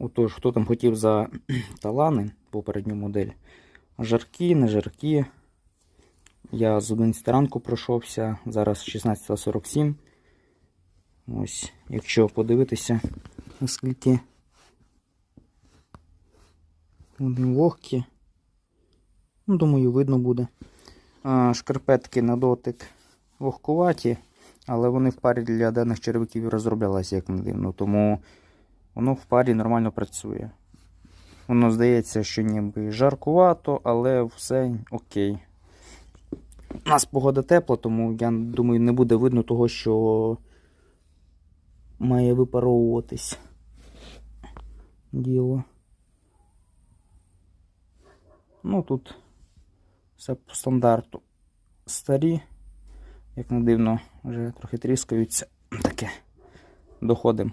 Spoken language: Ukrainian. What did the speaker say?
Отож, хто там хотів за талани, попередню модель. Жаркі, не жаркі. Я з 11 ранку пройшовся, зараз 16.47. Ось, якщо подивитися, наскільки вони вогкі. Ну, думаю, видно буде. Шкарпетки на дотик вогкуваті, але вони в парі для даних червиків розроблялися, як не дивно. Тому воно в парі нормально працює. Воно здається, що ніби жаркувато, але все окей. У нас погода тепла, тому я думаю, не буде видно того, що має випаровуватись діло. Ну тут все по стандарту старі, як не дивно, вже трохи тріскаються. Таке. Доходимо.